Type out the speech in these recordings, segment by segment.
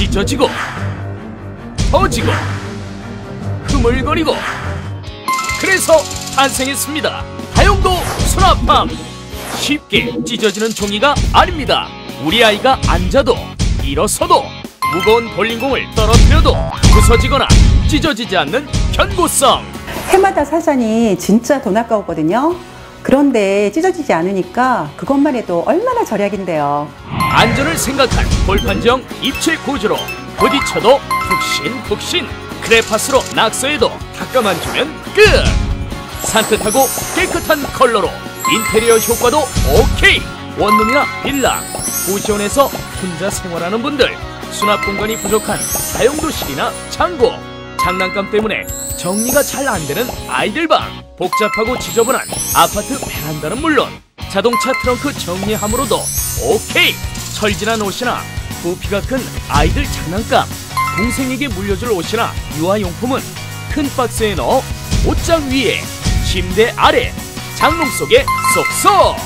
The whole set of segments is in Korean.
찢어지고 터지고 흐물거리고 그래서 탄생했습니다. 다용도 수납함 쉽게 찢어지는 종이가 아닙니다. 우리 아이가 앉아도 일어서도 무거운 볼링공을 떨어뜨려도 부서지거나 찢어지지 않는 견고성 해마다 사산이 진짜 돈 아까웠거든요. 그런데 찢어지지 않으니까 그것만 해도 얼마나 절약인데요. 안전을 생각한 골판지형 입체 구조로 부딪혀도 푹신푹신 크레파스로 낙서해도 닦아만 주면 끝! 산뜻하고 깨끗한 컬러로 인테리어 효과도 오케이! 원룸이나 빌라, 고시원에서 혼자 생활하는 분들 수납 공간이 부족한 다용도실이나 창고 장난감 때문에 정리가 잘 안 되는 아이들 방 복잡하고 지저분한 아파트 베란다는 물론 자동차 트렁크 정리함으로도 오케이 철진한 옷이나 부피가 큰 아이들 장난감 동생에게 물려줄 옷이나 유아용품은 큰 박스에 넣어 옷장 위에 침대 아래 장롱 속에 쏙쏙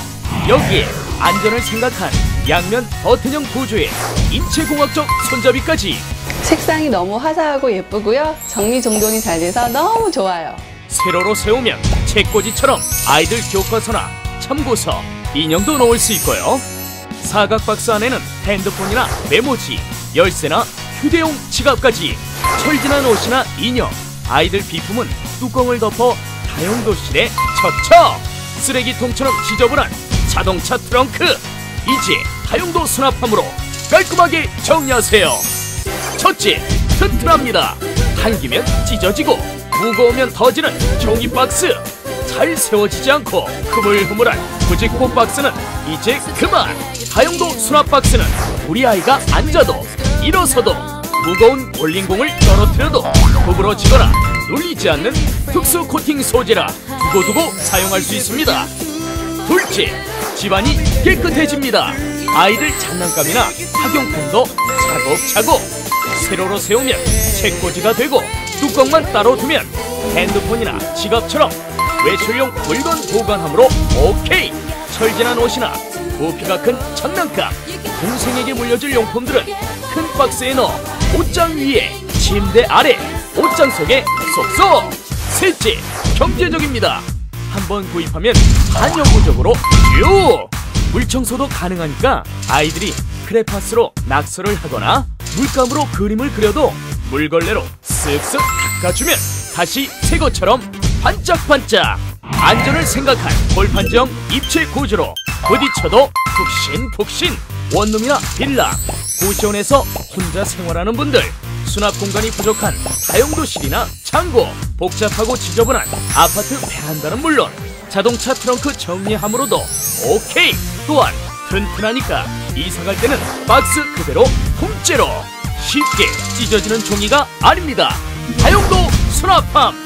여기에 안전을 생각한 양면 버튼형 구조에 인체공학적 손잡이까지 색상이 너무 화사하고 예쁘고요. 정리정돈이 잘 돼서 너무 좋아요. 세로로 세우면 책꽂이처럼 아이들 교과서나 참고서, 인형도 넣을 수 있고요. 사각 박스 안에는 핸드폰이나 메모지, 열쇠나 휴대용 지갑까지 철진한 옷이나 인형, 아이들 비품은 뚜껑을 덮어 다용도실에 척척 쓰레기통처럼 지저분한 자동차 트렁크 이제 다용도 수납함으로 깔끔하게 정리하세요. 첫째, 튼튼합니다. 당기면 찢어지고 무거우면 터지는 종이 박스. 잘 세워지지 않고 흐물흐물한 부직포 박스는 이제 그만. 다용도 수납 박스는 우리 아이가 앉아도 일어서도 무거운 볼링공을 떨어뜨려도 구부러지거나 눌리지 않는 특수 코팅 소재라 두고두고 사용할 수 있습니다. 둘째, 집안이 깨끗해집니다. 아이들 장난감이나 학용품도 차곡차곡 세로로 세우면 책꽂이가 되고 뚜껑만 따로 두면 핸드폰이나 지갑처럼 외출용 물건 보관함으로 오케이! 철진한 옷이나 부피가 큰 장난감 동생에게 물려줄 용품들은 큰 박스에 넣어 옷장 위에 침대 아래 옷장 속에 쏙쏙! 셋째 경제적입니다! 한번 구입하면 반영구적으로 쭉 물청소도 가능하니까 아이들이 크레파스로 낙서를 하거나 물감으로 그림을 그려도 물걸레로 쓱쓱 닦아주면 다시 새 것처럼 반짝반짝 안전을 생각한 볼판지형 입체 구조로 부딪혀도 푹신푹신 원룸이나 빌라 고시원에서 혼자 생활하는 분들 수납 공간이 부족한 다용도실이나 창고 복잡하고 지저분한 아파트 베란다는 물론 자동차 트렁크 정리함으로도 오케이. 또한 튼튼하니까 이사 갈 때는 박스 그대로 통째로 쉽게 찢어지는 종이가 아닙니다. 다용도 수납함